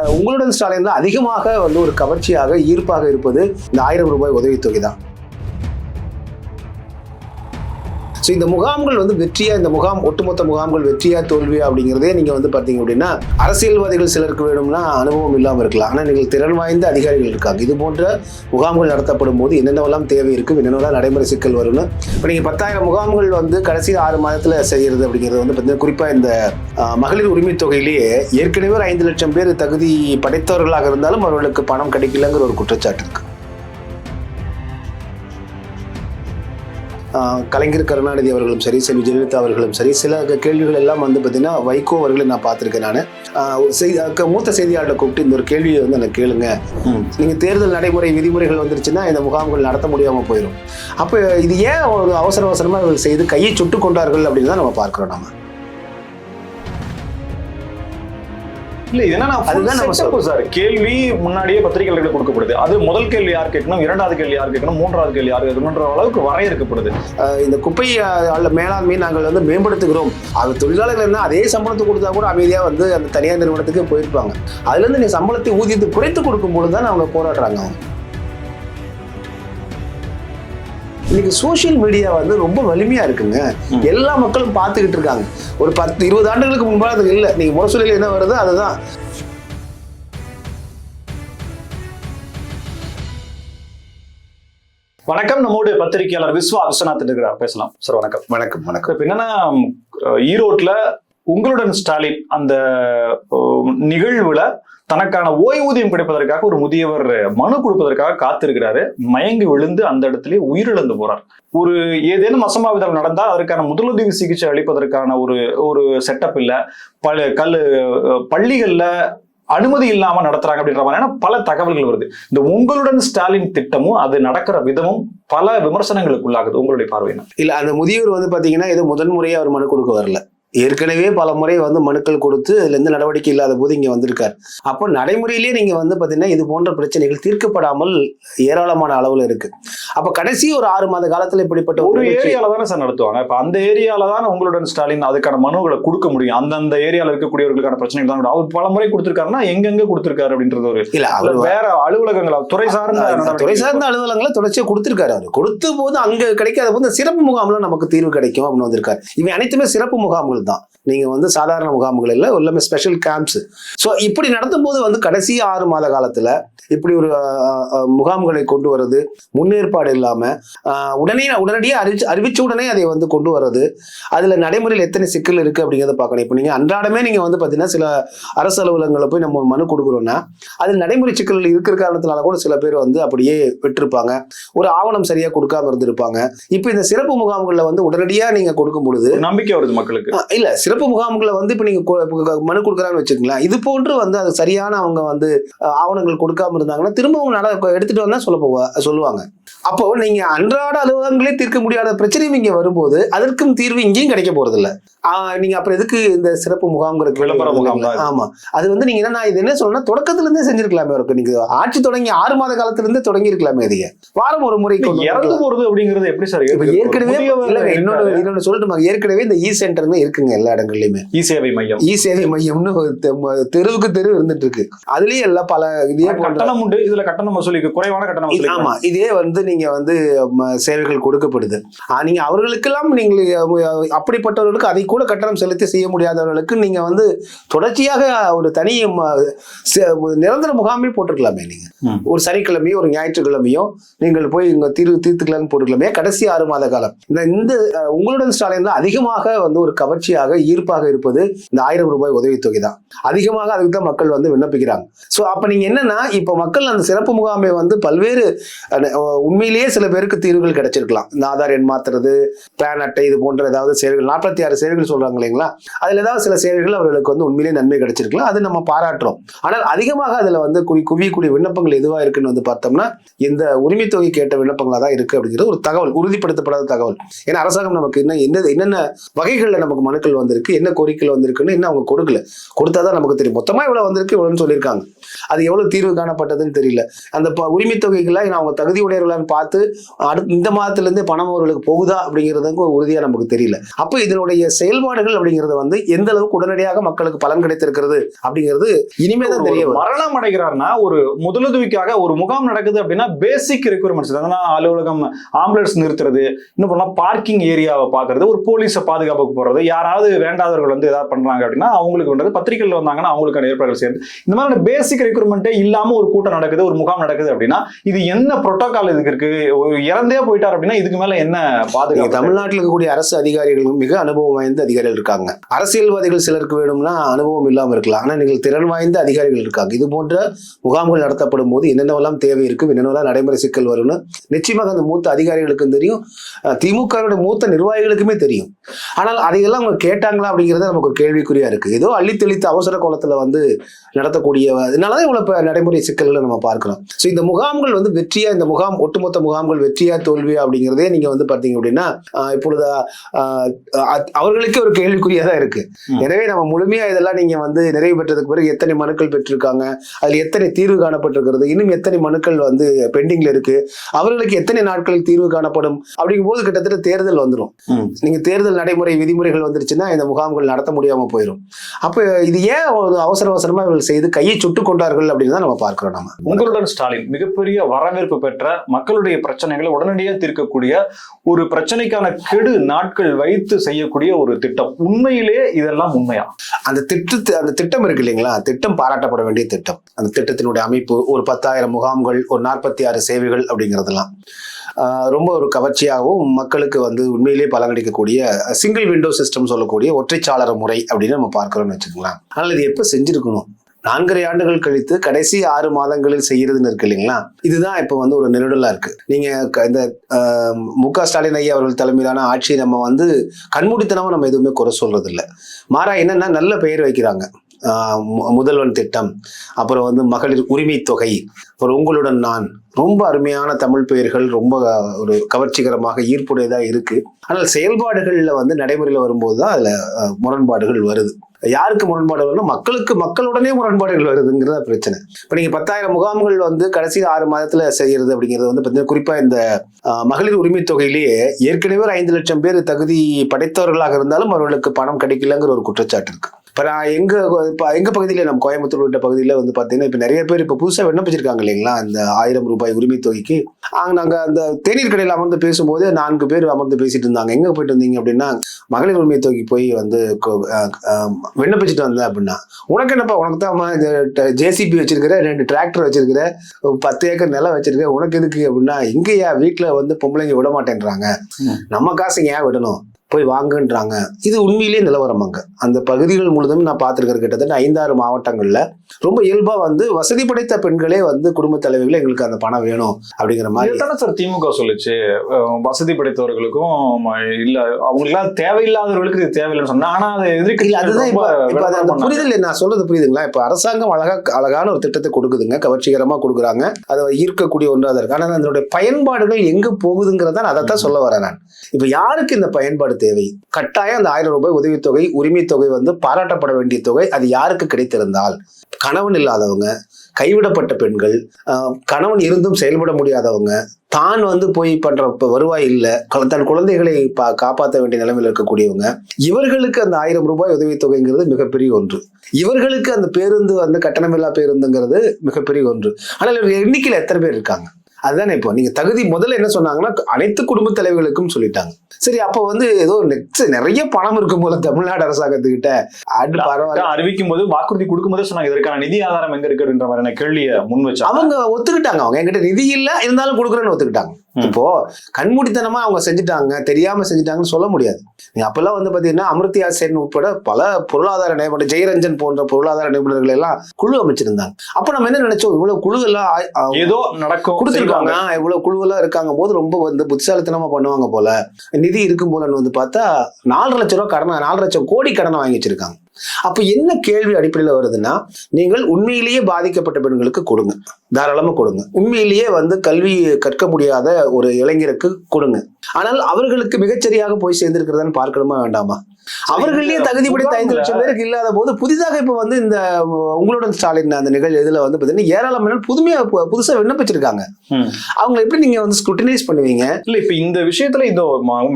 அஹ், உங்களுடன் ஸ்டாலின்ல அதிகமாக வந்து ஒரு கவர்ச்சியாக ஈர்ப்பாக இருப்பது இந்த ஆயிரம் ரூபாய் உதவித்தொகை தான் ஸோ இந்த முகாம்கள் வந்து வெற்றியா இந்த முகாம் ஒட்டுமொத்த முகாம்கள் வெற்றியா தோல்வியா அப்படிங்கிறதே நீங்கள் வந்து பார்த்தீங்க அப்படின்னா அரசியல்வாதிகள் சிலருக்கு வேணும்னா அனுபவம் இல்லாமல் இருக்கலாம். ஆனால் நீங்கள் திறன் வாய்ந்த அதிகாரிகள் இருக்காங்க. இது போன்ற முகாம்கள் நடத்தப்படும் போது என்னென்னவெல்லாம் தேவை இருக்கும் என்னென்னலாம் நடைமுறை சிக்கல் வரும்னு. இப்போ நீங்கள் பத்தாயிரம் முகாம்கள் வந்து கடைசி ஆறு மாதத்தில் செய்கிறது அப்படிங்கிறது வந்து பார்த்தீங்கன்னா குறிப்பாக இந்த மகளிர் உரிமை தொகையிலேயே ஏற்கனவே ஒரு ஐந்து லட்சம் பேர் தகுதி படைத்தவர்களாக இருந்தாலும் அவர்களுக்கு பணம் கிடைக்கலங்கிற ஒரு குற்றச்சாட்டு இருக்குது கலைஞர் கருணாநிதி அவர்களும் சரி செல்வி ஜெயலலிதா அவர்களும் சரி சில கேள்விகள் எல்லாம் வந்து பார்த்தீங்கன்னா வைகோ அவர்களை நான் பார்த்துருக்கேன் நான். மூத்த செய்தியாளர்களை கூப்பிட்டு இந்த ஒரு கேள்வியை வந்து எனக்கு கேளுங்க. நீங்க தேர்தல் நடைமுறை விதிமுறைகள் வந்துருச்சுன்னா இந்த முகாம்கள் நடத்த முடியாம போயிடும் அப்போ இது ஏன் ஒரு அவசர அவசரமா இவர்கள் செய்து கையை சுட்டு கொண்டார்கள் அப்படின்னு தான் நம்ம பார்க்கிறோம் நம்ம இல்ல என்னன்னா அதுதான் நம்ம நம்ம சார். கேள்வி முன்னாடியே பத்திரிகைகளுக்கு கொடுக்கப்படுது. அது முதல் கேள்வி யார் கேட்கணும் இரண்டாவது கேள்வி யார் கேட்கணும் மூன்றாவது கேள்வி யார் கேட்கணும்ன்ற அளவுக்கு வரையறுக்கப்படுது இந்த குப்பை மேலாண்மை நாங்கள் வந்து மேம்படுத்துகிறோம். அது தொழிலாளர்கள் இருந்தால் அதே சம்பளத்தை கொடுத்தா கூட அமைதியாக வந்து அந்த தனியார் நிறுவனத்துக்கு போயிருப்பாங்க. அதுல இருந்து நீ சம்பளத்தை ஊதியத்தை குறைத்து கொடுக்கும் பொழுது தான் அவங்க போராடுறாங்க அவங்க. இன்னைக்கு சோஷியல் மீடியா வந்து ரொம்ப வலிமையா இருக்குங்க. எல்லா மக்களும் பார்த்துக்கிட்டு இருக்காங்க. ஒரு பத்து இருபது ஆண்டுகளுக்கு முன்பாக அது இல்லை. நீங்க முரசொலியில் என்ன வருதோ அதுதான். வணக்கம். நம்மோடு பத்திரிகையாளர் விஸ்வா விஸ்வநாத் இருக்கிறார். பேசலாம். சார் வணக்கம். வணக்கம் வணக்கம். இப்ப என்னன்னா ஈரோட்ல உங்களுடன் ஸ்டாலின் அந்த நிகழ்வுல தனக்கான ஓய்வூதியம் கிடைப்பதற்காக ஒரு முதியவர் மனு கொடுப்பதற்காக காத்திருக்கிறாரு. மயங்கி விழுந்து அந்த இடத்துல உயிரிழந்து போறார். ஒரு ஏதேனும் அசம்பாவிதம் நடந்தா அதற்கான முதலுதவி சிகிச்சை அளிப்பதற்கான ஒரு ஒரு செட்டப் இல்லை. பல கல் பள்ளிகளில் பள்ளிகள்ல அனுமதி இல்லாம நடத்துறாங்க அப்படின்ற மாதிரியான பல தகவல்கள் வருது. இந்த உங்களுடன் ஸ்டாலின் திட்டமும் அது நடக்கிற விதமும் பல விமர்சனங்களுக்கு உள்ளாகுது உங்களுடைய பார்வையினா இல்ல அந்த முதியவர் வந்து பாத்தீங்கன்னா இது முதல் முறையா அவர் மனு கொடுக்க வரல. ஏற்கனவே பல முறை வந்து மனுக்கள் கொடுத்து அதுல எந்த நடவடிக்கை இல்லாத போது இங்க வந்திருக்கார். அப்போ நடைமுறையிலேயே நீங்க வந்து பாத்தீங்கன்னா இது போன்ற பிரச்சனைகள் தீர்க்கப்படாமல் ஏராளமான அளவுல இருக்கு. அப்ப கடைசி ஒரு ஆறு மாத காலத்துல இப்படிப்பட்ட ஒரு ஏரியால தானே சார் நடத்துவாங்க. இப்ப அந்த ஏரியால தான் உங்களுடன் ஸ்டாலின் அதுக்கான மனுகளை கொடுக்க முடியும். அந்தந்த ஏரியால இருக்கக்கூடியவர்களுக்கான பிரச்சனைகள் தான். அவர் பல முறை கொடுத்திருக்காருன்னா எங்கெங்க கொடுத்திருக்காரு அப்படின்றது ஒரு இல்ல அவர் வேற அலுவலகங்கள்? துறை சார்ந்த துறை சார்ந்த அலுவலகங்களை தொடர்ச்சியா கொடுத்திருக்காரு அவர். கொடுத்த போது அங்க கிடைக்காத போது சிறப்பு முகாம்ல நமக்கு தீர்வு கிடைக்கும் அப்படின்னு வந்திருக்காரு. இவை அனைத்துமே சிறப்பு முகாம்கள் தான். நீங்க வந்து சாதாரண முகாம்கள் இல்லை எல்லாமே ஸ்பெஷல் கேம்ப்ஸ் ஸோ இப்படி நடத்தும் போது வந்து கடைசி ஆறு மாத காலத்துல இப்படி ஒரு முகாம்களை கொண்டு வர்றது முன்னேற்பாடு இல்லாம அஹ், உடனே உடனடியாக அறிவிச்சு அறிவிச்ச உடனே அதை வந்து கொண்டு வர்றது அதுல நடைமுறையில் எத்தனை சிக்கல் இருக்கு அப்படிங்கிறத பார்க்கணும். இப்போ நீங்க அன்றாடமே நீங்க வந்து பாத்தீங்கன்னா சில அரசு அலுவலகங்களில் போய் நம்ம மனு கொடுக்குறோம்னா அதில் நடைமுறை சிக்கல் இருக்கிற காரணத்தினால கூட சில பேர் வந்து அப்படியே விட்டிருப்பாங்க. ஒரு ஆவணம் சரியா கொடுக்காம இருந்திருப்பாங்க. இப்போ இந்த சிறப்பு முகாம்களில் வந்து உடனடியா நீங்க கொடுக்கும் பொழுது நம்பிக்கை வருது மக்களுக்கு. இல்ல சிறப்பு முகாம்களை வந்து இப்போ நீங்க கொ- இப்ப க- மனு கொடுக்குறாங்கன்னு வச்சுக்கங்களேன். இது போன்று வந்து அது சரியான அவங்க வந்து ஆவணங்கள் கொடுக்காம இருந்தாங்கன்னா திரும்பவும் நட எடுத்துட்டு வந்தா சொல்ல போவா சொல்லுவாங்க. அப்போ நீங்க அன்றாட அலுவலகங்களே தீர்க்க முடியாத பிரச்சனையும் இங்க வரும்போது அதற்கும் தீர்வு இங்கேயும் கிடைக்க போறது இல்ல நீங்க அப்புறம் எதுக்கு இந்த சிறப்பு முகாம்களுக்கு விளம்பர முகாம் இது. ஆமா. அது வந்து நீங்க என்ன இது என்ன சொல்லணும்னா தொடக்கத்துல இருந்தே செஞ்சிருக்கலாமே இருக்கு நீங்க ஆட்சி தொடங்கி ஆறு மாத காலத்துல இருந்தே தொடங்கி இருக்கலாமே இதைய. வாரம் ஒரு முறை இறந்து. போறது அப்படிங்கிறது எப்படி சார் ஏற்கனவே இருக்காரு. இன்னொன்னு சொல்லட்டுமா ஏற்கனவே இந்த இ சென்டர்னு இருக்குங்க எல்லா இடங்கள்லயுமே. இ சேவை மையம். இ சேவை மையம்னு தெருவுக்கு தெரு இருந்துட்டு இருக்கு அதுலயே எல்லாம் பல இதே கட்டணம் உண்டு. இதுல கட்டணம் வசூலிக்கு குறைவான கட்டணம் ஆமா. இதே வந்து நீங்க வந்து சேவைகள் கொடுக்கப்படுது. நீங்க அவர்களுக்கெல்லாம் நீங்கள் அஹ், அப்படிப்பட்டவர்களுக்கு அதை கூட கட்டணம் செலுத்தி செய்ய முடியாதவர்களுக்கு நீங்க வந்து தொடர்ச்சியாக ஒரு தனி நிரந்தர முகாமே போட்டிருக்கலாமே நீங்க. ஒரு சனிக்கிழமையோ ஒரு ஞாயிற்றுக்கிழமையோ நீங்கள் போய் இங்க தீர்வு தீர்த்துக்கலாம்னு போட்டுக்கலாமே கடைசி ஆறு மாத காலம். இந்த உங்களுடன் ஸ்டாலின்ல அதிகமாக வந்து ஒரு கவர்ச்சியாக ஈர்ப்பாக இருப்பது இந்த ஆயிரம் ரூபாய் உதவித்தொகை தான் அதிகமாக அதுக்கு தான் மக்கள் வந்து விண்ணப்பிக்கிறாங்க. ஸோ அப்போ நீங்கள் என்னன்னா இப்போ மக்கள் அந்த சிறப்பு முகாமை வந்து பல்வேறு உண்மையிலேயே சில பேருக்கு தீர்வுகள் கிடைச்சிருக்கலாம். இந்த ஆதார் எண் மாத்துறது பேன் அட்டை இது போன்ற ஏதாவது சேவைகள் நாற்பத்தி ஆறு சேவைகள் சொல்றாங்க இல்லைங்களா? அதுல ஏதாவது சில சேவைகள் அவர்களுக்கு வந்து உண்மையிலேயே நன்மை கிடைச்சிருக்கலாம். அது நம்ம பாராட்டுறோம். ஆனால் அதிகமாக அதுல வந்து குவி குவியக்கூடிய விண்ணப்பங்கள் எதுவா இருக்குன்னு வந்து பார்த்தோம்னா இந்த உரிமை தொகை கேட்ட விண்ணப்பங்களா தான் இருக்கு அப்படிங்கிறது ஒரு தகவல் உறுதிப்படுத்தப்படாத தகவல். ஏன்னா அரசாங்கம் நமக்கு இன்னும் என்ன என்னென்ன வகைகளில் நமக்கு மனு மனுக்கள் வந்திருக்கு என்ன கோரிக்கைகள் வந்திருக்குன்னு இன்னும் அவங்க கொடுக்கல. கொடுத்தாதான் நமக்கு தெரியும். மொத்தமா இவ்வளவு வந்திருக்கு இவ்வளவுன்னு சொல்லியிருக்காங்க. அது எவ்வளவு தீர்வு காணப்பட்டதுன்னு தெரியல. அந்த உரிமை தொகைகளை அவங்க தகுதி உடையவர்களான்னு பார்த்து அடுத்த இந்த மாதத்துல இருந்தே பணம் அவர்களுக்கு போகுதா அப்படிங்கிறதுக்கு உறுதியா நமக்கு தெரியல. அப்போ இதனுடைய செயல்பாடுகள் அப்படிங்கிறது வந்து எந்த அளவுக்கு உடனடியாக மக்களுக்கு பலன் கிடைத்திருக்கிறது அப்படிங்கிறது இனிமே தான் தெரிய வரலாம் மரணம் அடைகிறாருன்னா ஒரு முதலுதவிக்காக ஒரு முகாம் நடக்குது அப்படின்னா பேசிக் ரெக்குயர்மெண்ட்ஸ் அதனா அலுவலகம் ஆம்புலன்ஸ் நிறுத்துறது இன்னும் பண்ணலாம் பார்க்கிங் ஏரியாவை பாக்குறது ஒரு போலீஸை பாதுகாப்புக்கு போறது யாராவது வேண்டாதவர்கள் வந்து ஏதாவது பண்றாங்க அப்படின்னா அவங்களுக்கு பண்றது பத்திரிகைகள் வந்தாங்கன்னா அவங்களுக்கான ஏற்பாடுகள் சேர்ந்து இந்த மாதிரியான பேசிக் ரெக்ரூட்மெண்ட்டே இல்லாம ஒரு கூட்டம் நடக்குது ஒரு முகாம் நடக்குது அப்படின்னா இது என்ன ப்ரோட்டோகால் இதுக்கு இருக்கு? ஒரு இறந்தே போயிட்டார் அப்படின்னா இதுக்கு மேல என்ன பாதுகாப்பு? தமிழ்நாட்டில் இருக்கக்கூடிய அரசு அதிகாரிகளும் மிக அனுபவம் வாய்ந்த அதிகாரிகள் இருக்காங்க. அரசியல்வாதிகள் சிலருக்கு வேணும்னா அனுபவம் இல்லாமல் இருக்கலாம். ஆனால் நீங்கள் திறன் வாய்ந்த அதிகாரிகள் இருக்காங்க. இது போன்ற முகாம்கள் நடத்தப்படும் போது என்னென்னவெல்லாம் தேவை இருக்கும் என்னென்னவெல்லாம் நடைமுறை சிக்கல் வரும்னு நிச்சயமாக அந்த மூத்த அதிகாரிகளுக்கும் தெரியும். திமுக மூத்த நிர்வாகிகளுக்குமே தெரியும். ஆனால் அதையெல்லாம் அவங்க கேட்டாங்களா அப்படிங்கிறது நமக்கு ஒரு கேள்விக்குறியா இருக்கு ஏதோ அள்ளி தெளித்த அவசர கோலத்துல வந்து நடத்தக்கூடிய இதனாலதான் இவ்வளவு ப- நடைமுறை சிக்கல்களை நம்ம பார்க்கிறோம் ஸோ இந்த முகாம்கள் வந்து வெற்றியா இந்த முகாம் ஒட்டுமொத்த முகாம்கள் வெற்றியா தோல்வியா அப்படிங்கிறதே நீங்க வந்து பார்த்தீங்க அப்படின்னா இப்பொழுது அவர்களுக்கே ஒரு கேள்விக்குறியா தான் இருக்கு ம். எனவே நம்ம முழுமையா இதெல்லாம் நீங்க வந்து நிறைவு பெற்றதுக்கு பிறகு எத்தனை மனுக்கள் பெற்றிருக்காங்க அதுல எத்தனை தீர்வு காணப்பட்டிருக்கிறது இன்னும் எத்தனை மனுக்கள் வந்து பெண்டிங்ல இருக்கு அவர்களுக்கு எத்தனை நாட்களில் தீர்வு காணப்படும் அப்படிங்கும் போது கிட்டத்தட்ட தேர்தல் வந்துடும். நீங்க தேர்தல் நடைமுறை விதிமுறைகள் வந்துருச்சுன்னா இந்த முகாம்கள் நடத்த முடியாம போயிடும் அப்ப இது ஏன் ஒரு அவசர அவசரமா இவர்கள் செய்து கையை சுட்டு கொண்டார்கள் அப்படின்னு தான் நம்ம பார்க்கிறோம் நம்ம. உங்களுடன் ஸ்டாலின் மிகப்பெரிய வரவேற்பு பெற்ற மக்களுடைய பிரச்சனைகளை உடனடியாக தீர்க்கக்கூடிய ஒரு பிரச்சனைக்கான கெடு நாட்கள் வைத்து செய்யக்கூடிய ஒரு திட்டம். உண்மையிலே இதெல்லாம் உண்மையா? அந்த திட்டத்து அந்த திட்டம் இருக்கு இல்லைங்களா? திட்டம் பாராட்டப்பட வேண்டிய திட்டம். அந்த திட்டத்தினுடைய அமைப்பு ஒரு பத்தாயிரம் முகாம்கள் ஒரு நாற்பத்தி ஆறு சேவைகள் அப்படிங்கிறதெல்லாம். ரொம்ப ஒரு கவர்ச்சியாகவும் மக்களுக்கு வந்து உண்மையிலேயே பலனளிக்கக்கூடிய சிங்கிள் விண்டோ சிஸ்டம் சொல்லக்கூடிய ஒற்றைச்சாளர முறை அப்படின்னு நம்ம பார்க்குறோம்னு வச்சுக்கலாம் ஆனால் இது எப்போ செஞ்சுருக்கணும்? நான்கரை ஆண்டுகள் கழித்து கடைசி ஆறு மாதங்களில் செய்யறதுன்னு இருக்கு இல்லைங்களா? இதுதான் இப்போ வந்து ஒரு நெருடலாக இருக்கு. நீங்க க- இந்த மு க ஸ்டாலின் ஐயா அவர்கள் தலைமையிலான ஆட்சி நம்ம வந்து கண்மூடித்தனமாக நம்ம எதுவுமே குறை சொல்றது இல்லை மாறா என்னன்னா நல்ல பெயர் வைக்கிறாங்க. முதல்வன் திட்டம் அப்புறம் வந்து மகளிர் உரிமை தொகை அப்புறம் உங்களுடன் நான். ரொம்ப அருமையான தமிழ் பெயர்கள் ரொம்ப ஒரு கவர்ச்சிகரமாக ஈர்ப்புடையதாக இருக்குது ஆனால் செயல்பாடுகளில் வந்து நடைமுறையில் வரும்போது தான் அதில் முரண்பாடுகள் வருது. யாருக்கு முரண்பாடு வரும்னா மக்களுக்கு மக்களுடனே முரண்பாடுகள் வருதுங்கிறத பிரச்சனை. இப்போ நீங்கள் பத்தாயிரம் முகாம்கள் வந்து கடைசி ஆறு மாதத்தில் செய்கிறது அப்படிங்கிறது வந்து பார்த்தீங்கன்னா குறிப்பாக இந்த மகளிர் உரிமை தொகையிலேயே ஏற்கனவே ஒரு ஐந்து லட்சம் பேர் தகுதி படைத்தவர்களாக இருந்தாலும் அவர்களுக்கு பணம் கிடைக்கலங்கிற ஒரு குற்றச்சாட்டு இருக்கு. இப்போ நான் எங்க இப்போ எங்க பகுதியில் நம்ம கோயம்புத்தூர் உள்ளிட்ட பகுதியில் வந்து பார்த்தீங்கன்னா இப்போ நிறைய பேர் இப்போ புதுசாக விண்ணப்பிச்சிருக்காங்க இல்லைங்களா? இந்த ஆயிரம் ரூபாய் உரிமை தொகைக்கு. அங்க நாங்க அந்த தேநீர் கடையில் அமர்ந்து பேசும்போது நான்கு பேர் அமர்ந்து பேசிட்டு இருந்தாங்க. எங்க போயிட்டு இருந்தீங்க அப்படின்னா மகளிர் உரிமை தொகை போய் வந்து விண்ணப்பிச்சுட்டு வந்தேன் அப்படின்னா. உனக்கு என்னப்பா உனக்கு தான் ஜேசிபி வச்சிருக்கிற ரெண்டு டிராக்டர் வச்சிருக்கிற பத்து ஏக்கர் நிலம் வச்சிருக்க உனக்கு எதுக்கு அப்படின்னா இங்கேயா வீட்டுல வந்து பொம்பளைங்க விட மாட்டேன்றாங்க. நம்ம காசு ஏன் விடணும்? போய் வாங்குன்றாங்க. இது உண்மையிலேயே நிலவரம் அங்க அந்த பகுதிகள் முழுதும் நான் பார்த்துருக்கிற கிட்டத்தட்ட ஐந்தாறு மாவட்டங்கள்ல ரொம்ப இயல்பா வந்து வசதி படைத்த பெண்களே வந்து குடும்ப தலைவிகள் எங்களுக்கு அந்த பணம் வேணும் அப்படிங்கிற மாதிரி. இதுதானே சார் திமுக சொல்லுச்சு. வசதி படைத்தவர்களுக்கும் இல்ல அவங்களுக்குலாம் தேவையில்லாதவர்களுக்கு இது தேவையில்லைன்னு சொன்னா ஆனா அது எதிர்க்கு அதுதான் இப்ப அது அந்த புரிதல் நான் சொல்றது புரியுதுங்களா? இப்ப அரசாங்கம் அழகா அழகான ஒரு திட்டத்தை கொடுக்குதுங்க. கவர்ச்சிகரமா கொடுக்குறாங்க. அதை ஈர்க்கக்கூடிய ஒன்றா தான் இருக்கு ஆனா அதனுடைய பயன்பாடுகள் எங்க போகுதுங்கிறத நான் அதைத்தான் சொல்ல வரேன் நான். இப்ப யாருக்கு இந்த பயன்பாடு தேவை. கட்டாயம் அந்த ஆயிரம் ரூபாய் உதவித்தொகை உரிமை தொகை வந்து பாராட்டப்பட வேண்டிய தொகை அது யாருக்கு கிடைத்திருந்தால்? கணவன் இல்லாதவங்க கைவிடப்பட்ட பெண்கள் கணவன் இருந்தும் செயல்பட முடியாதவங்க தான் வந்து போய் பண்ற வருவாய் இல்லை தன் குழந்தைகளை பா- காப்பாற்ற வேண்டிய நிலைமையில் இருக்கக்கூடியவங்க இவர்களுக்கு அந்த ஆயிரம் ரூபாய் உதவித்தொகைங்கிறது மிகப்பெரிய ஒன்று. இவர்களுக்கு அந்த பேருந்து வந்து கட்டணமில்லா பேருந்துங்கிறது மிகப்பெரிய ஒன்று. ஆனால் இவர்கள் எண்ணிக்கையில் எத்தனை பேர் இருக்காங்க? அதுதானே இப்போ நீங்க தகுதி முதல்ல என்ன சொன்னாங்கன்னா அனைத்து குடும்ப தலைவர்களுக்கும் சொல்லிட்டாங்க. சரி அப்போ வந்து ஏதோ நெக்ஸ்ட் நிறைய பணம் இருக்கும் போல தமிழ்நாடு அரசாங்கத்துக்கிட்ட. அறிவிக்கும் போது வாக்குறுதி கொடுக்கும் போதே சொன்னாங்க இதற்கான நிதி ஆதாரம் எங்க இருக்கு அப்படின்ற மாதிரியான கேள்வியை முன் வச்சாங்க. அவங்க ஒத்துக்கிட்டாங்க அவங்க என்கிட்ட நிதி இல்ல இருந்தாலும் கொடுக்குறேன்னு ஒத்துக்கிட்டாங்க. இப்போ கண்மூடித்தனமா அவங்க செஞ்சுட்டாங்க தெரியாம செஞ்சுட்டாங்கன்னு சொல்ல முடியாது. நீங்க அப்பெல்லாம் வந்து பாத்தீங்கன்னா அமிர்தியா சென் உட்பட பல பொருளாதார நிபுணர் ஜெயரஞ்சன் போன்ற பொருளாதார நிபுணர்கள் எல்லாம் குழு அமைச்சிருந்தாங்க. அப்ப நம்ம என்ன நினைச்சோம்? இவ்வளவு குழு எல்லாம் ஏதோ நடக்கும் கொடுத்துருக்காங்க. இவ்வளவு குழுவெல்லாம் இருக்காங்க போது ரொம்ப வந்து புத்திசாலித்தனமா பண்ணுவாங்க போல. நிதி இருக்கும் போலன்னு வந்து பார்த்தா நாலரை லட்சம் ரூபாய் கடனை நாலரை லட்சம் கோடி கடனை வாங்கி வச்சிருக்காங்க. அப்ப என்ன கேள்வி அடிப்படையில் வருதுன்னா நீங்கள் உண்மையிலேயே பாதிக்கப்பட்ட பெண்களுக்கு கொடுங்க. தாராளமா கொடுங்க. உண்மையிலேயே வந்து கல்வி கற்க முடியாத ஒரு இளைஞருக்கு கொடுங்க. ஆனால் அவர்களுக்கு மிகச்சரியாக போய் சேர்ந்திருக்கிறதான்னு பார்க்கணுமா வேண்டாமா? அவர்களே தகுதி படைத்த ஐந்து லட்சம் பேருக்கு இல்லாத போது புதிதாக இப்ப வந்து இந்த உங்களுடன் ஸ்டாலின் அந்த நிகழ்வு இதுல வந்து பாத்தீங்கன்னா ஏராளமான புதுமையா பு- புதுசா விண்ணப்பிச்சிருக்காங்க. ம். அவங்களை எப்படி நீங்க வந்து ஸ்க்ரூட்டனைஸ் பண்ணுவீங்க? இல்ல இப்ப இந்த விஷயத்துல இந்த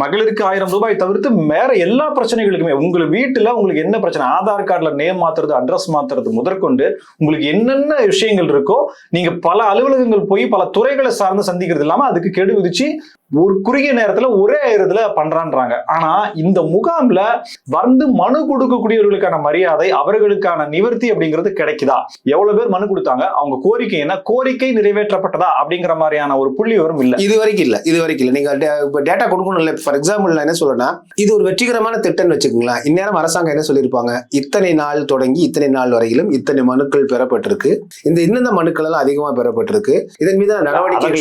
மகளிருக்கு ஆயிரம் ரூபாய் தவிர்த்து வேற எல்லா பிரச்சனைகளுக்குமே உங்க வீட்டுல உங்களுக்கு என்ன பிரச்சனை? ஆதார் கார்டுல நேம் மாத்துறது அட்ரஸ் மாத்துறது முதற்கொண்டு உங்களுக்கு என்னென்ன விஷயங்கள் இருக்கோ நீங்க பல அலுவலகங்கள் போய் பல துறைகளை சார்ந்து சந்திக்கிறது இல்லாம அதுக்கு கெடு விதிச்சு ஒரு குறுகிய நேரத்துல ஒரே இதுல பண்றான்றாங்க. ஆனா இந்த முகாம்ல வந்து மனு கொடுக்கக்கூடியவர்களுக்கான மரியாதை அவர்களுக்கான நிவர்த்தி அப்படிங்கிறது கிடைக்குதா? எவ்வளவு பேர் மனு கொடுத்தாங்க? அவங்க கோரிக்கை என்ன? கோரிக்கை நிறைவேற்றப்பட்டதா? அப்படிங்கிற மாதிரியான ஒரு புள்ளி விவரம் இல்ல. இது வரைக்கும் இல்ல. இது வரைக்கும் இல்ல. நீங்க இப்ப டேட்டா கொடுக்கணும் இல்ல ஃபார் எக்ஸாம்பிள் நான் என்ன சொல்றேன்னா இது ஒரு வெற்றிகரமான திட்டம்னு வச்சுக்கோங்களேன். இந்நேரம் அரசாங்கம் என்ன சொல்லியிருப்பாங்க? இத்தனை நாள் தொடங்கி இத்தனை நாள் வரையிலும் இத்தனை மனுக்கள் பெறப்பட்டிருக்கு. இந்த இந்தந்த மனுக்கள் எல்லாம் அதிகமா பெறப்பட்டிருக்கு. இதன் மீதான?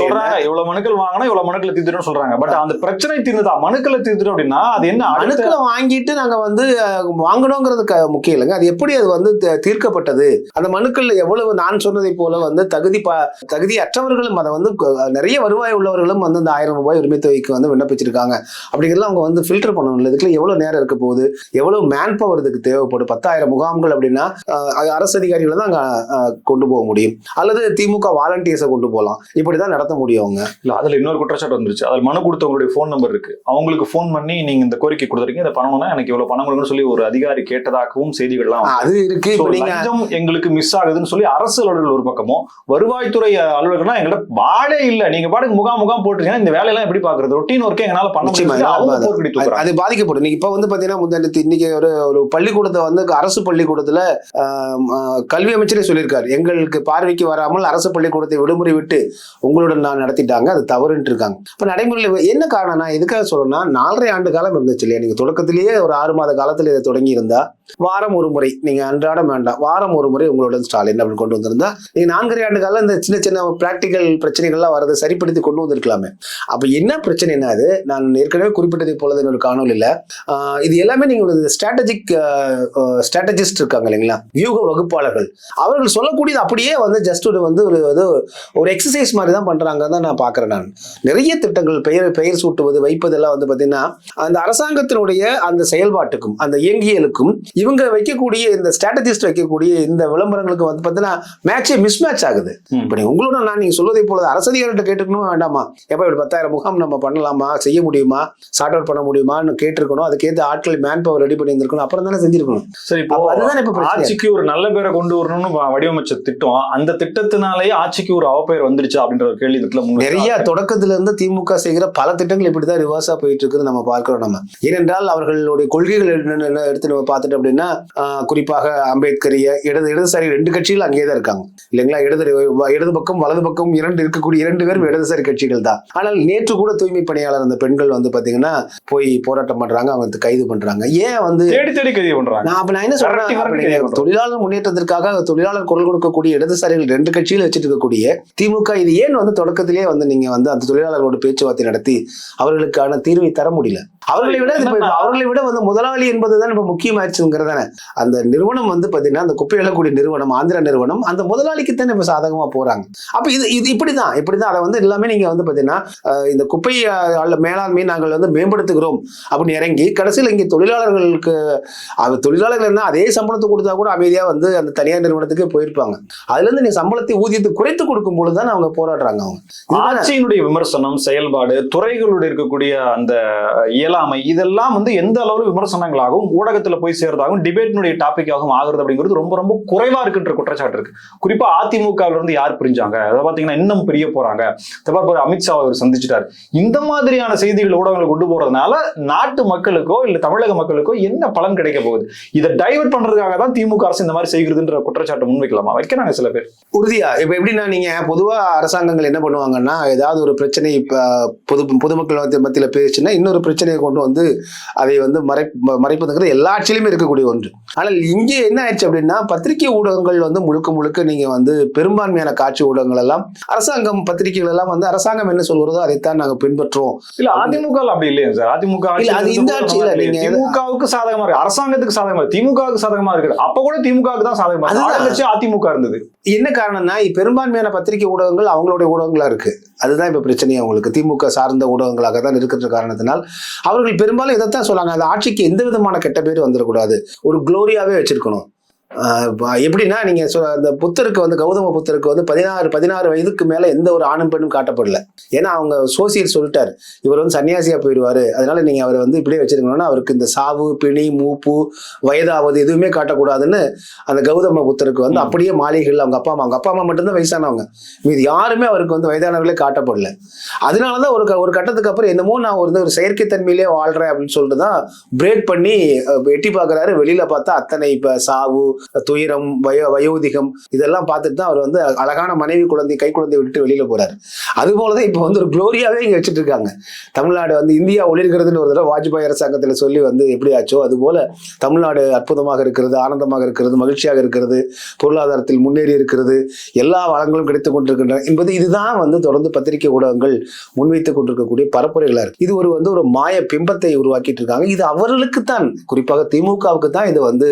சொல்றாங்க இவ்வளவு மனுக்கள் வாங்கினா இவ்வளவு மனுக்களை தீர்த்துடும் சொல்றாங்க. பட் அந்த பிரச்சனை தீர்ந்துதா? மனுக்களை தீர்த்துடும் அப்படின்னா அது என்ன? மனுக்களை வாங்கிட்டு நாங்க வந்து வாங்கணுங்கிறது முக்கியம் இல்லைங்க. அது எப்படி அது வந்து தீர்க்கப்பட்டது? அந்த மனுக்கள்ல எவ்வளவு நான் சொன்னதை போல வந்து தகுதி ப தகுதி அற்றவர்களும் அதை வந்து நிறைய வருவாய் உள்ளவர்களும் வந்து இந்த ஆயிரம் ரூபாய் உரிமை தொகைக்கு வந்து விண்ணப்பிச்சிருக்காங்க. அப்படிங்கிறத அவங்க வந்து ஃபில்டர் பண்ணணும் இதுக்குள்ள எவ்வளவு நேரம் இருக்க போகுது? எவ்வளவு மேன் பவர் இதுக்கு தேவைப்படும்? பத்தாயிரம் முகாம்கள் அப்படின்னா அரசு அதிகாரிகளை தான் கொண்டு போக முடியும். அல்லது திமுக வாலண்டியர்ஸை கொண்டு போகலாம். இப்படிதான் நடத்த முடியும் அவங்க. இல்ல அதுல இன்னொரு குற்றச்சாட்டு வந்துருச்சு. அதுல மனு கொடுத்தவங்களுடைய ஃபோன் நம்பர் இருக்கு. அவங்களுக்கு ஃபோன் பண்ணி நீங்க இந்த கோரிக்கை கொடுத்துருக்கீங்க இதை பண்ணணும்னா எனக்கு இவ்வளவு பணம் கொடுங்கன்னு சொல்லி ஒரு அதிகாரி கேட்டதாகவும் செய்திகள்லாம் அது இருக்கு. லஞ்சம் எங்களுக்கு மிஸ் ஆகுதுன்னு சொல்லி அரசு அலுவலர்கள் ஒரு பக்கமும் வருவாய்த்துறை அலுவலர்கள்லாம் எங்கள்ட்ட வாழே இல்ல. நீங்க பாட்டுக்கு முகாம் முகாம் போட்டுருக்கீங்க இந்த வேலையெல்லாம் எப்படி பாக்குறது ரொட்டீன் ஒர்க்கே எங்களால பண்ண முடியாது அது- பாதிக்கப்படும். நீங்க இப்ப வந்து பாத்தீங்கன்னா முந்தானத்து இன்னைக்கு ஒரு ஒரு பள்ளிக்கூடத்தை வந்து அரசு பள்ளிக்கூடத்துல கல்வி அமைச்சரே சொல்லியிருக்காரு. எங்களுக்கு பார்வைக்கு வராமல் அரசு பள்ளிக்கூடத்தை விடுமுறை விட்டு உங்களுடன் நான் நடத்திட்டாங்க. அது தவறுன்ட்டு இருக்காங்க. இப்ப நடைமுறையில் என்ன காரணம் நான் எதுக்காக சொல்லணும்னா நாலரை ஆண்டு காலம் இருந்துச்சு இல்லையா? நீங்க தொடக்கத்திலேயே ஒரு ஆறு மாத காலத்தில் இதை தொடங்கி இருந்தா வாரம் ஒரு முறை. நீங்க அன்றாடம் வேண்டாம். வாரம் ஒரு முறை உங்களுடன் ஸ்டாலின் அப்படின்னு கொண்டு வந்திருந்தா நீங்க நான்கரை ஆண்டு காலம் இந்த சின்ன சின்ன பிராக்டிக்கல் பிரச்சனைகள்லாம் வரதை சரிப்படுத்தி கொண்டு வந்திருக்கலாமே. அப்ப என்ன பிரச்சனைனா அது நான் ஏற்கனவே குறிப்பிட்டதை போல ஒரு காணொலியில இது எல்லாமே நீங்க ஒரு ஸ்ட்ராட்டஜிக் ஸ்ட்ராட்டஜிஸ்ட் இருக்காங்க இல்லைங்களா? வியூக வகுப்பாளர்கள். அவர்கள் சொல்லக்கூடியது அப்படியே வந்து ஜஸ்ட் ஒரு வந்து ஒரு இது ஒரு எக்ஸசைஸ் மாதிரி தான் பண்றாங்க தான் நான் பாக்குறேன் நான். நிறைய திட்டங்கள் பெயர் பெயர் சூட்டுவது வைப்பதெல்லாம் வந்து பாத்தீங்கன்னா அந்த அரசாங்கத்தினுடைய அந்த செயல்பாட்டுக்கும் அந்த இயங்கியலுக்கும் இவங்க வைக்கக்கூடிய இந்த ஸ்ட்ராட்டஜிஸ்ட் வைக்கக்கூடிய இந்த விளம்பரங்களுக்கு வந்து பாத்தீங்கன்னா மேட்சே மிஸ் மேட்ச் ஆகுது. இப்ப நீங்க உங்களோட நான் நீங்க சொல்வதை போல அரசதிகாரிட்ட கேட்டுக்கணுமா வேண்டாமா? எப்ப இப்படி பத்தாயிரம் முகாம் நம்ம பண்ணலாமா? செய்ய முடியுமா? சார்ட் அவுட் பண்ண முடியுமான்னு கேட்டிருக்கணும். அதுக்கேற்ற ஆட்கள் மேன் பவர் ரெடி பண்ணி இருந்திருக்கணும் அப்புறம் தானே செஞ்சிருக்கணும். சரி இப்போ அதுதான் இப்ப ஆட்சிக்கு ஒரு நல்ல பேரை கொண்டு வரணும்னு வடிவமைச்ச திட்டம் அந்த திட்டத்தினாலேயே ஆட்சிக்கு ஒரு அவப்பெயர் வந்துருச்சு அப்படின்ற ஒரு கேள்வி நிறைய தொடக்கத்துல இருந்து திமுக செய்கிற பல திட்டங்கள் இப்படிதான் ரிவர்ஸா போயிட்டு இருக்குது நம்ம பார்க்கிறோம் நம்ம. ஏனென்றால் அவர்களுடைய கொள்கைகள் என்னென்ன என்ன எடுத்து நம்ம பார்த்துட்டு அப்படின்னா குறிப்பாக அம்பேத்கரிய இடது இடதுசாரி ரெண்டு கட்சிகள் அங்கேயே தான் இருக்காங்க. இல்லைங்களா? இடது இடது பக்கம் வலது பக்கம் இரண்டு இருக்கக்கூடிய இரண்டு பேரும் இடதுசாரி கட்சிகள் தான். ஆனால் நேற்று கூட தூய்மை பணியாளர் அந்த பெண்கள் வந்து பாத்தீங்கன்னா போய் போராட்டம் பண்றாங்க. அவங்க கைது பண்றாங்க. ஏன் வந்து நான் அப்ப நான் என்ன சொல்றேன் தொழிலாளர் முன்னேற்றத்திற்காக தொழிலாளர் குரல் கொடுக்கக்கூடிய இடதுசாரிகள் ரெண்டு கட்சியில வச்சுட்டு இருக்கக்கூடிய திமுக இது ஏன் வந்து தொடக்கத்திலேயே வந்து நீங்க வந்து அந்த தொழிலாளர்களோட பேச்சுவார்த்தை நடத்தி அவர்களுக்கான தீர்வை தர முடியல? அவர்களை விட அவர்களை விட வந்து முதலாளி என்பதுதான் இப்ப முக்கியமாயிருச்சுங்கிறதானே அந்த நிறுவனம் வந்து பார்த்தீங்கன்னா அந்த குப்பை எழக்கூடிய நிறுவனம் ஆந்திர நிறுவனம் அந்த முதலாளிக்கு தானே இப்போ சாதகமாக போறாங்க. அப்போ இது இது இப்படிதான் இப்படிதான் அதை வந்து எல்லாமே நீங்க வந்து பார்த்தீங்கன்னா இந்த குப்பை மேலாண்மையை அல்ல நாங்கள் வந்து மேம்படுத்துகிறோம் அப்படின்னு இறங்கி கடைசியில் இங்கே தொழிலாளர்களுக்கு அது தொழிலாளர்கள் என்ன அதே சம்பளத்தை கொடுத்தா கூட அமைதியாக வந்து அந்த தனியார் நிறுவனத்துக்கே போயிருப்பாங்க. அதுலேருந்து நீ சம்பளத்தை ஊதியத்தை குறைத்து கொடுக்கும் பொழுது தான் அவங்க போராடுறாங்க அவங்க. ஆட்சியினுடைய விமர்சனம் செயல்பாடு துறைகளுடைய இருக்கக்கூடிய அந்த இயலாமை இதெல்லாம் வந்து எந்த அளவு விமர்சனங்களாகவும் ஊடகத்தில் போய் சேர்றதாகவும் டிபேட்டினுடைய டாபிக்காகவும் ஆகுறது அப்படிங்கிறது ரொம்ப ரொம்ப குறைவா இருக்குன்ற குற்றச்சாட்டு இருக்கு. குறிப்பா அதிமுகவில் இருந்து யார் பிரிஞ்சாங்க? அதை பாத்தீங்கன்னா இன்னும் பிரிய போறாங்க. தப்பா அமித்ஷா அவர் சந்திச்சிட்டார். இந்த மாதிரியான செய்திகள் ஊடகங்களை கொண்டு போறதுனால நாட்டு மக்களுக்கோ இல்ல தமிழக மக்களுக்கோ என்ன பலன் கிடைக்க போகுது? இதை டைவர்ட் பண்றதுக்காக தான் திமுக அரசு இந்த மாதிரி செய்கிறதுன்ற குற்றச்சாட்டு முன்வைக்கலாமா? வைக்கிறாங்க சில பேர். உறுதியா இப்ப எப்படின்னா நீங்க பொதுவா அரசாங்கங்கள் என்ன பண்ணுவாங்கன்னா ஏதாவது ஒரு பிரச்சனை இப்ப பொது பொதுமக்கள் மத்தியில் பேசுச்சுன்னா இன்னொரு பிரச்சனையை கொண்டு வந்து அதை வந்து மறை மறைப்பதுங்கிறது எல்லா ஆட்சியிலுமே இருக்க இருக்கக்கூடிய ஒன்று. ஆனால் இங்கே என்ன ஆயிடுச்சு அப்படின்னா பத்திரிகை ஊடகங்கள் வந்து முழுக்க முழுக்க நீங்க வந்து பெரும்பான்மையான காட்சி ஊடகங்கள் எல்லாம் அரசாங்கம் பத்திரிகைகள் எல்லாம் வந்து அரசாங்கம் என்ன சொல்கிறதோ அதைத்தான் நாங்க பின்பற்றுவோம். இல்ல அதிமுக அப்படி இல்லையா சார். அதிமுக இல்ல, அது இந்த அந்த மாதிரி நீங்க-. திமுகவுக்கு சாதகமா இருக்கு. அரசாங்கத்துக்கு சாதகமா திமுகவுக்கு சாதகமா இருக்கு அப்ப கூட திமுகவுக்கு தான் சாதகமா அதிமுக இருந்தது. என்ன காரணம்னா பெரும்பான்மையான பத்திரிகை ஊடகங்கள் அவங்களுடைய ஊடகங்களா இருக்கு. அதுதான் இப்ப பிரச்சனையே அவங்களுக்கு. திமுக சார்ந்த ஊடகங்களாக தான் இருக்கிற காரணத்தினால் அவர்கள் பெரும்பாலும் இதைத்தான் சொல்லாங்க அந்த ஆட்சிக்கு எந்த விதமான கெட்ட பேர் வந்துடக்கூடாது. ஒரு குளோரியாவே வச்சிருக்கணும். எப்படின்னா நீங்க அந்த புத்தருக்கு வந்து கௌதம புத்தருக்கு வந்து பதினாறு பதினாறு வயதுக்கு மேல எந்த ஒரு ஆணும் பெண்ணும் காட்டப்படல. ஏன்னா அவங்க சோசியல் சொல்லிட்டார். இவர் வந்து சன்னியாசியா போயிடுவாரு. அதனால நீங்க அவரை வந்து இப்படியே வச்சிருக்கணும்னா அவருக்கு இந்த சாவு பிணி மூப்பு வயதாவது எதுவுமே காட்டக்கூடாதுன்னு அந்த கௌதம புத்தருக்கு வந்து. அப்படியே மாளிகைகள் அவங்க அப்பா அம்மா அவங்க அப்பா அம்மா மட்டும்தான் வயசானவங்க. மீது யாருமே அவருக்கு வந்து வயதானவர்களே காட்டப்படல. அதனாலதான் ஒரு ஒரு கட்டத்துக்கு அப்புறம் என்னமோ நான் ஒரு ஒரு செயற்கைத்தன்மையிலே வாழ்றேன் அப்படின்னு சொல்லிட்டு தான் பிரேக் பண்ணி எட்டி பார்க்கறாரு. வெளியில பார்த்தா அத்தனை இப்ப சாவு துயரம் வயோ வயோதிகம் இதெல்லாம் பார்த்துட்டு தான் அவர் வந்து அழகான மனைவி குழந்தை கை குழந்தை விட்டுட்டு வெளியில போறாரு. அது போலதான் இப்போ வந்து ஒரு குளோரியாவே இங்க வச்சுட்டு இருக்காங்க தமிழ்நாடு வந்து இந்தியா ஒளிர்கிறதுன்னு ஒரு தடவை வாஜ்பாய் அரசாங்கத்துல சொல்லி வந்து எப்படி ஆச்சோ அது போல தமிழ்நாடு அற்புதமாக இருக்கிறது ஆனந்தமாக இருக்கிறது மகிழ்ச்சியாக இருக்கிறது பொருளாதாரத்தில் முன்னேறி இருக்கிறது எல்லா வளங்களும் கிடைத்துக் கொண்டிருக்கின்றன என்பது இதுதான் வந்து தொடர்ந்து பத்திரிகை ஊடகங்கள் முன்வைத்துக் கொண்டிருக்கக்கூடிய பரப்புரைகளா இருக்கு. இது ஒரு வந்து ஒரு மாய பிம்பத்தை உருவாக்கிட்டு இருக்காங்க. இது அவர்களுக்கு தான் குறிப்பாக திமுகவுக்கு தான் இது வந்து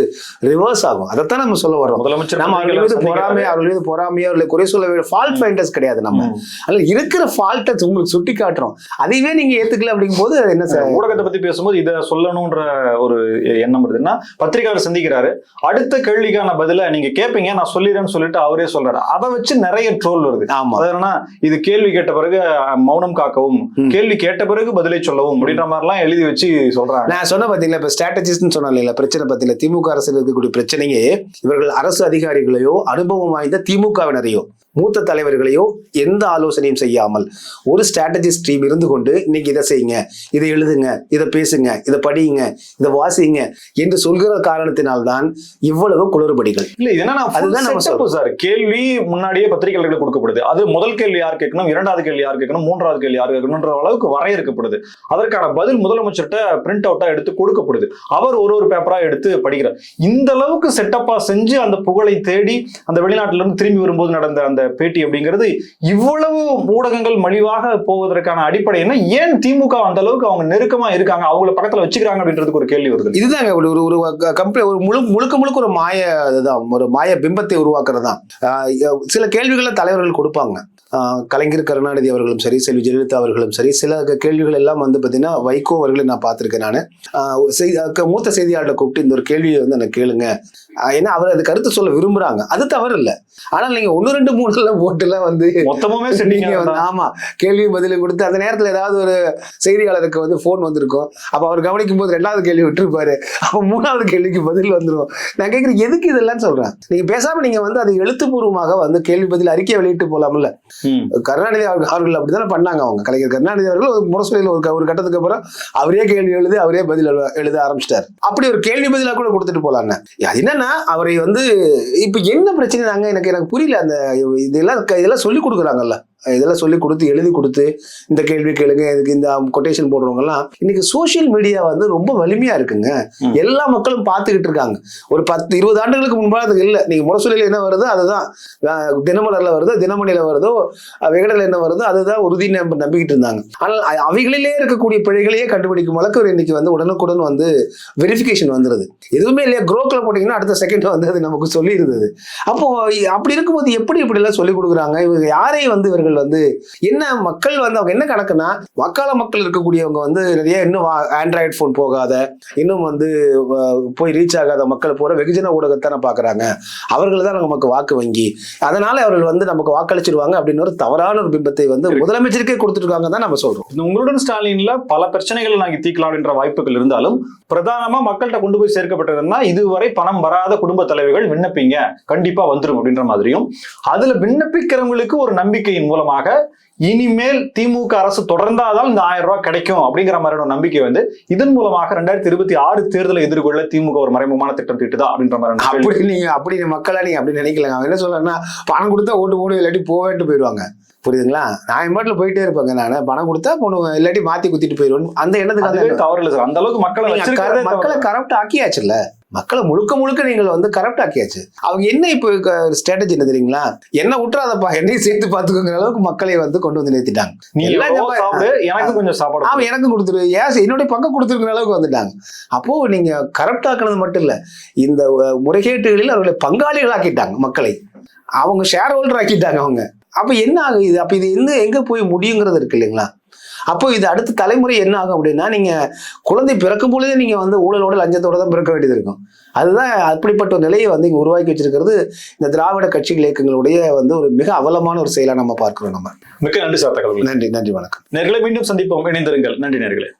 ரிவர்ஸ் ஆகும். அதைத்தான் நம்ம சொல்ல வரோம் முதலமைச்சர் நம்ம அவர்கள் மீது சந்திக்கிறாரு. பொறாமை அவர்கள் மீது பொறாமையோ அவர்களை குறை சொல்ல ஃபால்ட் ஃபைண்டர்ஸ் கிடையாது நம்ம. அதில் இருக்கிற ஃபால்ட்டை உங்களுக்கு சுட்டி காட்டுறோம். அதையவே நீங்க ஏத்துக்கல அப்படிங்கும் போது என்ன சார்? ஊடகத்தை பத்தி பேசும்போது இதை சொல்லணும்ன்ற ஒரு எண்ணம் வருதுன்னா பத்திரிகையாளர் சந்திக்கிறாரு. அடுத்த கேள்விக்கான பதில நீங்க கேட்பீங்க நான் சொல்லிடுறேன்னு சொல்லிட்டு அவரே சொல்றாரு. அதை வச்சு நிறைய ட்ரோல் வருது. ஆமா. அது என்னன்னா இது கேள்வி கேட்ட பிறகு மௌனம் காக்கவும். கேள்வி கேட்ட பிறகு பதிலை சொல்லவும் அப்படின்ற மாதிரிலாம் எழுதி வச்சு சொல்றாங்க. நான் சொன்ன பாத்தீங்களா இப்ப ஸ்ட்ராட்டஜிஸ்ட்னு சொன்னேன் இல்லைங்களா பிரச்சனை பத்தியில திமுக அரசில் இருக்கக்கூடிய பிரச்சனையே இவர்கள் அரசு அதிகாரிகளையோ அனுபவம் வாய்ந்த திமுகவினரையோ மூத்த தலைவர்களையோ எந்த ஆலோசனையும் செய்யாமல் ஒரு ஸ்ட்ராட்டஜிஸ்ட் டீம் இருந்து கொண்டு இன்னைக்கு இதை செய்யுங்க இதை எழுதுங்க இதை பேசுங்க இதை படியுங்க இதை வாசிங்க என்று சொல்கிற காரணத்தினால்தான் இவ்வளவு குளறுபடிகள். இல்ல இது என்னன்னா அதுதான் நம்ம சார் கேள்வி முன்னாடியே பத்திரிகையாளர்களுக்கு கொடுக்கப்படுது. அது முதல் கேள்வி யார் கேட்கணும் இரண்டாவது கேள்வி யார் கேட்கணும் மூன்றாவது கேள்வி யார் கேட்கணும்ன்ற அளவுக்கு வரையறுக்கப்படுது. அதற்கான பதில் முதலமைச்சர்கிட்ட பிரிண்ட் அவுட்டா எடுத்து கொடுக்கப்படுது. அவர் ஒரு ஒரு பேப்பரா எடுத்து படிக்கிறார். இந்த அளவுக்கு செட்டப்பா செஞ்சு அந்த புகழை தேடி அந்த வெளிநாட்டுல இருந்து திரும்பி வரும்போது நடந்த அந்த பேட்டி அப்படிங்கிறது இவ்வளவு ஊடகங்கள் மலிவாக போவதற்கான அடிப்படை என்ன? ஏன் திமுக அந்த அளவுக்கு அவங்க நெருக்கமா இருக்காங்க? அவங்கள பக்கத்துல வச்சுக்கிறாங்க அப்படின்றதுக்கு ஒரு கேள்வி வருது. இதுதாங்க ஒரு ஒரு கம்ப்ளை கம்பெனி ஒரு முழு முழுக்க முழுக்க ஒரு மாய இதுதான் ஒரு மாய பிம்பத்தை உருவாக்குறது தான் சில கேள்விகளை தலைவர்கள் கொடுப்பாங்க. கலைஞர் கருணாநிதி அவர்களும் சரி செல்வி ஜெயலலிதா அவர்களும் சரி சில கேள்விகள் எல்லாம் வந்து பார்த்தீங்கன்னா வைகோ அவர்களை நான் பார்த்துருக்கேன் நான். மூத்த செய்தியாளர்களை கூப்பிட்டு இந்த ஒரு கேள்வியை வந்து எனக்கு கேளுங்க. ஏன்னா அவர் அது கருத்து சொல்ல விரும்புறாங்க. அது தவறு இல்லை ஆனால் நீங்க ஒன்று ரெண்டு மூணு எல்லாம் போட்டுலாம் வந்து மொத்தமுமே செட்டீங்க வந்து ஆமா கேள்வி பதிலும் கொடுத்து அந்த நேரத்துல ஏதாவது ஒரு செய்தியாளருக்கு வந்து போன் வந்திருக்கும். அப்ப அவர் கவனிக்கும் போது ரெண்டாவது கேள்வி விட்டுருப்பாரு. அப்ப மூணாவது கேள்விக்கு பதில் வந்துரும். நான் கேட்கிறேன் எதுக்கு இதெல்லாம் சொல்றேன்? நீங்க பேசாம நீங்க வந்து அது எழுத்துப்பூர்வமாக வந்து கேள்வி பதில் அறிக்கை வெளியிட்டு போலாம்ல. கருணாநிதி அவர்கள் அப்படித்தானே பண்ணாங்க அவங்க. கலைஞர் கருணாநிதி அவர்கள் ஒரு முரசொலியில் ஒரு கட்டத்துக்கு அப்புறம் அவரே கேள்வி எழுதி அவரே பதில் எழுத- ஆரம்பிச்சிட்டார். அப்படி ஒரு கேள்வி பதிலா கூட கொடுத்துட்டு போலான்னு அது என்னன்னா அவரை வந்து இப்போ என்ன பிரச்சனை நாங்கள் எனக்கு எனக்கு புரியல அந்த இதெல்லாம் க- இதெல்லாம் சொல்லி கொடுக்குறாங்கல்ல. இதெல்லாம் சொல்லி கொடுத்து எழுதி கொடுத்து இந்த கேள்வி கேளுங்க இதுக்கு இந்த கொட்டேஷன் போடுறவங்க எல்லாம் இன்னைக்கு சோஷியல் மீடியா வந்து ரொம்ப வலிமையா இருக்குங்க. எல்லா மக்களும் பார்த்துக்கிட்டு இருக்காங்க. ஒரு பத்து இருபது ஆண்டுகளுக்கு முன்பாக அது இல்லை. நீங்க முரசொலியில் என்ன வருதோ அதுதான். தினமலர்ல வருதோ தினமணியில வருதோ அஹ் விகடனில் என்ன வருதோ அதுதான் உறுதி நம்ப நம்பிக்கிட்டு இருந்தாங்க. ஆனால் அவைகளிலே இருக்கக்கூடிய பிழைகளையே கண்டுபிடிக்கும் அளவுக்கு இன்னைக்கு வந்து உடனுக்குடன் வந்து வெரிஃபிகேஷன் வந்துருது. எதுவுமே இல்லையா? குரோக்கில் போட்டிங்கன்னா அடுத்த செகண்ட் வந்து அது நமக்கு சொல்லி இருந்தது அப்போ அப்படி இருக்கும்போது எப்படி இப்படி எல்லாம் சொல்லி கொடுக்குறாங்க? இவங்க யாரை வந்து இவர்கள் வந்து என்ன மக்கள் வந்து அவங்க என்ன கணக்குன்னா வக்கால மக்கள் இருக்கக்கூடியவங்க வந்து நிறைய இன்னும் ஆண்ட்ராய்டு ஃபோன் போகாத இன்னும் வந்து போய் ரீச் ஆகாத மக்கள் பூரா வெகுஜன ஊடகத்தானே பார்க்குறாங்க அவர்கள் தான் நமக்கு வாக்கு வங்கி. அதனால அவர்கள் வந்து நமக்கு வாக்களிச்சிருவாங்க அப்படின்னு ஒரு தவறான ஒரு பிம்பத்தை வந்து முதலமைச்சருக்கே கொடுத்துருக்காங்க தான் நம்ம சொல்றோம். உங்களுடன் ஸ்டாலின்ல பல பிரச்சனைகளை நாங்க தீர்க்கலாம் அப்படின்ற வாய்ப்புகள் இருந்தாலும் பிரதானமா மக்கள்கிட்ட கொண்டு போய் சேர்க்கப்பட்டதுன்னா இதுவரை பணம் வராத குடும்ப தலைவர்கள் விண்ணப்பிங்க. கண்டிப்பா வந்துரும் அப்படின்ற மாதிரியும். அதுல விண்ணப்பிக்கிறவங்களுக்கு ஒரு நம்பிக்கையின் மூலமாக இனிமேல் திமுக அரசு தொடர்ந்தாதான் இந்த ஆயிரம் ரூபாய் கிடைக்கும் அப்படிங்கிற மாதிரியான நம்பிக்கை வந்து இதன் மூலமாக ரெண்டாயிரத்தி இருபத்தி ஆறு தேர்தலை எதிர்கொள்ள திமுக ஒரு மறைமுகமான திட்டம் தீட்டுதா அப்படின்ற மாதிரி அப்படி நீங்க அப்படி மக்களா நீங்க அப்படி நினைக்கலங்க. அவன் என்ன சொல்றேன்னா பணம் கொடுத்தா ஓட்டு போடு இல்லாட்டி போவேன்ட்டு போயிடுவாங்க புரியுதுங்களா? நான் என் பாட்டில் போயிட்டே இருப்பேங்க நான். பணம் கொடுத்தா போடுவேன் இல்லாட்டி மாத்தி குத்திட்டு போயிடுவேன் அந்த எண்ணத்துக்கு தவறு இல்லை சார். அந்த அளவுக்கு மக்களை மக்களை. கரப்ட் ஆக்கியாச்சுல்ல. மக்களை முழுக்க முழுக்க நீங்கள் வந்து கரப்ட் ஆக்கியாச்சு. அவங்க என்ன இப்போ ஸ்ட்ராட்டஜி என்ன தெரியுங்களா? என்ன விட்டுறாதப்பா என்னையும் சேர்த்து பார்த்துக்கோங்கிற அளவுக்கு மக்களை வந்து கொண்டு வந்து நிறுத்திட்டாங்க. எனக்கு கொஞ்சம் சாப்பாடு அவன் எனக்கு கொடுத்துரு. ஏன் என்னுடைய பக்கம் கொடுத்துருக்கிற அளவுக்கு வந்துட்டாங்க. அப்போ நீங்க கரப்ட் ஆக்குனது மட்டும் இல்ல இந்த முறைகேட்டுகளில் அவர்களை பங்காளிகள் ஆக்கிட்டாங்க மக்களை. அவங்க ஷேர் ஹோல்டர் ஆக்கிட்டாங்க அவங்க. அப்ப என்ன ஆகும் இது அப்ப இது எங்க எங்க போய் முடியுங்கிறது இருக்கு இல்லைங்களா? அப்போ இது அடுத்த தலைமுறை என்ன ஆகும் அப்படின்னா நீங்க குழந்தை பிறக்கும் பொழுதே நீங்க வந்து ஊழலோட லஞ்சத்தோட தான் பிறக்க வேண்டியது இருக்கும். அதுதான் அப்படிப்பட்ட ஒரு நிலையை வந்து இங்க உருவாக்கி வச்சிருக்கிறது இந்த திராவிட கட்சிகள் இயக்கங்களுடைய வந்து ஒரு மிக அவலமான ஒரு செயலா நம்ம பார்க்கிறோம் நம்ம. மிக்க நன்றி சார் நன்றி நன்றி வணக்கம். நேர்களை மீண்டும் சந்திப்போம். இணைந்திருங்கள். நன்றி நேர்களே.